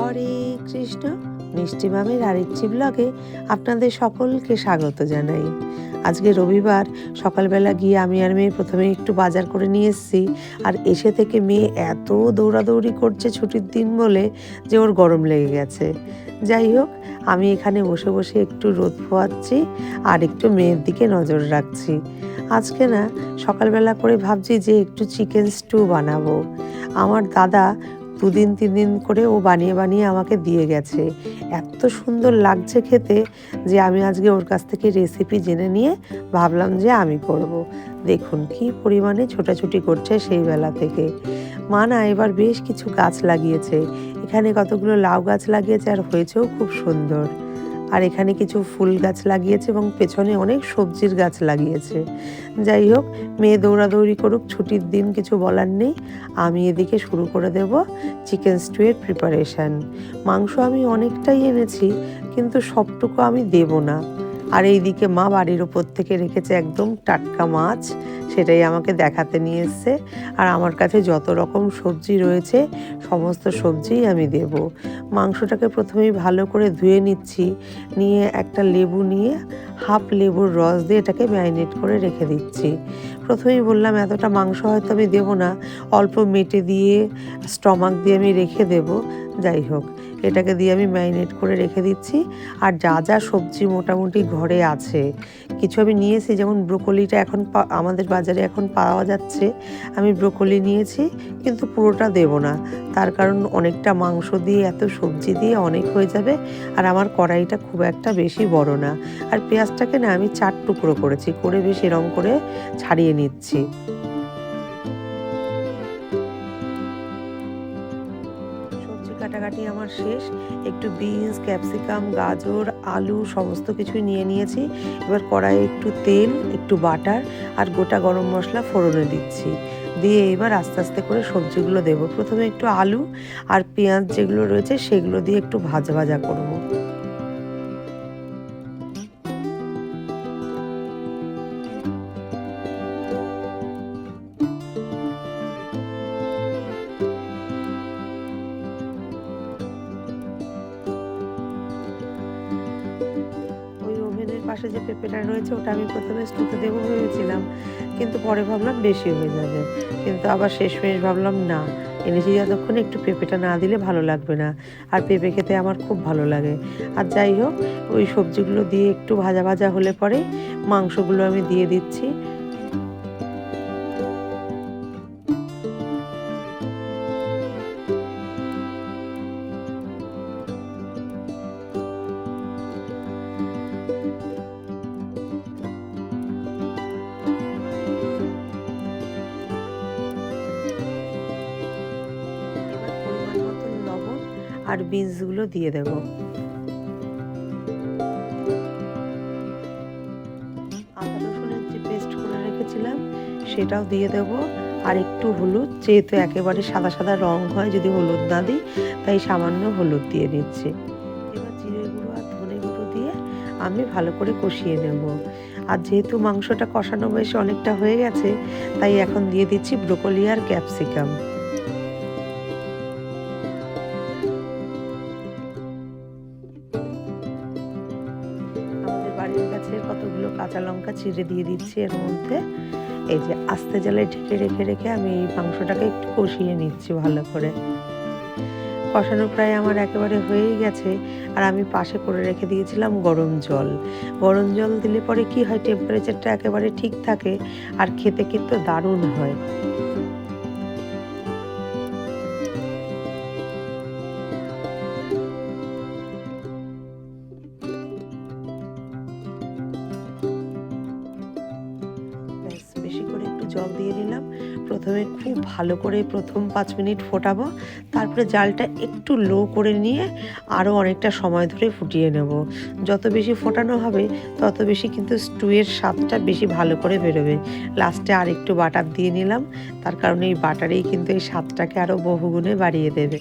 হরে কৃষ্ণ। মিষ্টি মামের আরেকটি ব্লগে আপনাদের সকলকে স্বাগত জানাই। আজকে রবিবার, সকালবেলা গিয়ে আমি আর মেয়ে প্রথমে একটু বাজার করে নিয়ে এসেছি। আর এসে থেকে মেয়ে এত দৌড়াদৌড়ি করছে ছুটির দিন বলে যে ওর গরম লেগে গেছে। যাই হোক, আমি এখানে বসে বসে একটু রোদ পোয়াচ্ছি আর একটু মেয়ের দিকে নজর রাখছি। আজকে না, সকালবেলা করে ভাবছি যে একটু চিকেন স্টু বানাবো। আমার দাদা দুদিন তিন দিন করে ও বানিয়ে বানিয়ে আমাকে দিয়ে গেছে। এত সুন্দর লাগছে খেতে যে আমি আজকে ওর কাছ থেকে রেসিপি জেনে নিয়ে ভাবলাম যে আমি করব। দেখুন কি পরিমাণে ছোটাছুটি করছে সেই বেলা থেকে। মা না, এবার বেশ কিছু গাছ লাগিয়েছে। এখানে কতগুলো লাউ গাছ লাগিয়েছে আর হয়েছেও খুব সুন্দর। আর এখানে কিছু ফুল গাছ লাগিয়েছে এবং পেছনে অনেক সবজির গাছ লাগিয়েছে। যাই হোক, মেয়ে দৌড়াদৌড়ি করুক, ছুটির দিন কিছু বলার নেই। আমি এদিকে শুরু করে দেব চিকেন স্টুয়ের প্রিপারেশান মাংস আমি অনেকটাই এনেছি, কিন্তু সবটুকু আমি দেব না। আর এইদিকে মা বাড়ির ওপর থেকে রেখেছে একদম টাটকা মাছ, সেটাই আমাকে দেখাতে নিয়ে এসছে। আর আমার কাছে যত রকম সবজি রয়েছে, সমস্ত সবজিই আমি দেব। মাংসটাকে প্রথমেই ভালো করে ধুয়ে নিচ্ছি, নিয়ে একটা লেবু নিয়ে হাফ লেবুর রস দিয়ে এটাকে ম্যারিনেট করে রেখে দিচ্ছি। প্রথমেই বললাম, এতটা মাংস হয়তো আমি দেবো না, অল্প মেটে দিয়ে, স্টমাক দিয়ে আমি রেখে দেব যাই হোক, এটাকে দিয়ে আমি ম্যারিনেট করে রেখে দিচ্ছি। আর যা যা সবজি মোটামুটি ঘরে আছে, কিছু আমি নিয়েছি, যেমন ব্রোকলিটা এখন আমাদের বাজারে এখন পাওয়া যাচ্ছে। আমি ব্রোকলি নিয়েছি, কিন্তু পুরোটা দেব না। তার কারণ অনেকটা মাংস দিয়ে, এত সবজি দিয়ে অনেক হয়ে যাবে, আর আমার কড়াইটা খুব একটা বেশি বড় না। আর পেঁয়াজটাকে না আমি চার টুকরো করেছি, করে বেশ এরম করে ছাড়িয়ে নিচ্ছি। কাটাকাটি আমার শেষ। একটু বিনস, ক্যাপসিকাম, গাজর, আলু সমস্ত কিছুই নিয়ে নিয়েছি। এবার কড়াইয়ে একটু তেল, একটু বাটার আর গোটা গরম মশলা ফোড়নে দিচ্ছি। দিয়ে এবার আস্তে আস্তে করে সবজিগুলো দেবো। প্রথমে একটু আলু আর পেঁয়াজ যেগুলো রয়েছে সেগুলো দিয়ে একটু ভাজা ভাজা করব। পাশে যে পেঁপেটা রয়েছে, ওটা আমি প্রথমে স্টুতে দেবো ভেবেছিলাম। কিন্তু পরে ভাবলাম বেশি হয়ে যাবে। কিন্তু আবার শেষমেশ ভাবলাম না। এনেছি যতক্ষণ একটু পেঁপেটা না দিলে ভালো লাগবে না। আর পেঁপে খেতে আমার খুব ভালো লাগে। আর যাই হোক, ওই সবজিগুলো দিয়ে একটু ভাজা ভাজা হলে পরে মাংসগুলো আমি দিয়ে দিচ্ছি। আর বিনসগুলো দিয়ে দেবো। আদা, রসুনের যে পেস্ট করে রেখেছিলাম, সেটাও দিয়ে দেবো। আর একটু হলুদ, যেহেতু একেবারে সাদা সাদা রং হয়, যদি হলুদ না দিই, তাই সামান্য হলুদ দিয়ে দিচ্ছি। এবার জিরে গুঁড়ো আর ধনে গুঁড়ো দিয়ে আমি ভালো করে কষিয়ে নেব। আর যেহেতু মাংসটা কষানো বেশ অনেকটা হয়ে গেছে, তাই এখন দিয়ে দিচ্ছি ব্রোকলি আর ক্যাপসিকাম। চিড়ে দিয়ে দিচ্ছি এর মধ্যে। এই যে আস্তে জালে ঢেকে রেখে রেখে আমি এই মাংসটাকে একটু কষিয়ে নিচ্ছি ভালো করে। কষানো প্রায় আমার একেবারে হয়েই গেছে। আর আমি পাশে করে রেখে দিয়েছিলাম গরম জল। গরম জল দিলে পরে কি হয়? টেম্পারেচারটা একেবারে ঠিক থাকে। আর খেতে কিন্তু দারুণ হয়। জল দিয়ে নিলাম। প্রথমে খুব ভালো করে প্রথম পাঁচ মিনিট ফোটাবো। তারপরে জালটা একটু লো করে নিয়ে আরও অনেকটা সময় ধরে ফুটিয়ে নেব। যত বেশি ফোটানো হবে, তত বেশি কিন্তু স্টুয়ের স্বাদটা বেশি ভালো করে বেরোবে। লাস্টে আর একটু বাটার দিয়ে নিলাম। তার কারণে এই বাটারেই কিন্তু এই স্বাদটাকে আরও বহুগুণে বাড়িয়ে দেবে।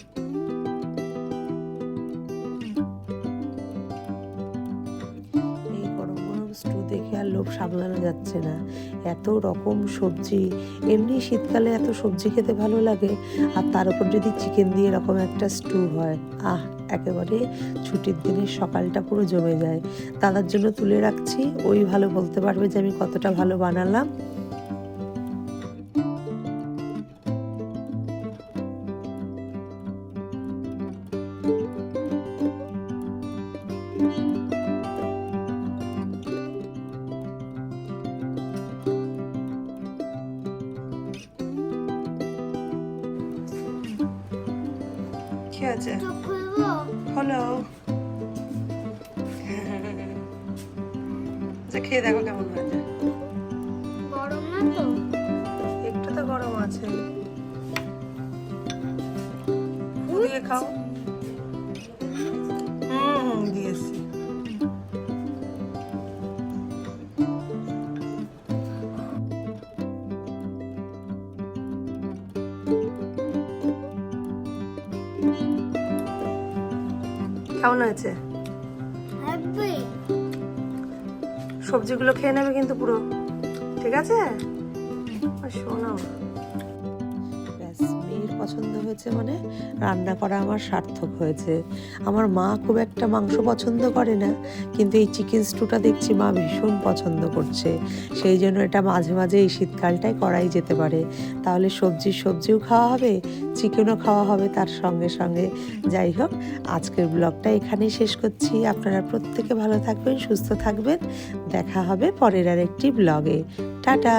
দেখে আর লোভ সামলানো যাচ্ছে না। এত রকম সবজি, এমনি শীতকালে এত সবজি খেতে ভালো লাগে। আর তার উপর যদি চিকেন দিয়ে এরকম একটা স্টু হয়, আহ, একেবারে ছুটির দিনে সকালটা পুরো জমে যায়। দাদার জন্য তুলে রাখছি, ওই ভালো বলতে পারবে যে আমি কতটা ভালো বানালাম। কি আছে? হলো। আচ্ছা খেয়ে দেখো কেমন হয়েছে। গরম না তো? একটু তো গরম আছে। খাও। কেমন হয়েছে? সবজিগুলো খেয়ে নেবে কিন্তু পুরো। ঠিক আছে? শোনো। পছন্দ হয়েছে মানে রান্না করা আমার সার্থক হয়েছে। আমার মা খুব একটা মাংস পছন্দ করে না, কিন্তু এই চিকেন স্টুটা দেখছি মা ভীষণ পছন্দ করছে। সেই জন্য এটা মাঝে মাঝে এই শীতকালটাই করাই যেতে পারে। তাহলে সবজির সবজিও খাওয়া হবে চিকেনও খাওয়া হবে তার সঙ্গে সঙ্গে। যাই হোক, আজকের ব্লগটা এখানেই শেষ করছি। আপনারা প্রত্যেকে ভালো থাকবেন, সুস্থ থাকবেন। দেখা হবে পরের আর একটি ব্লগে টাটা!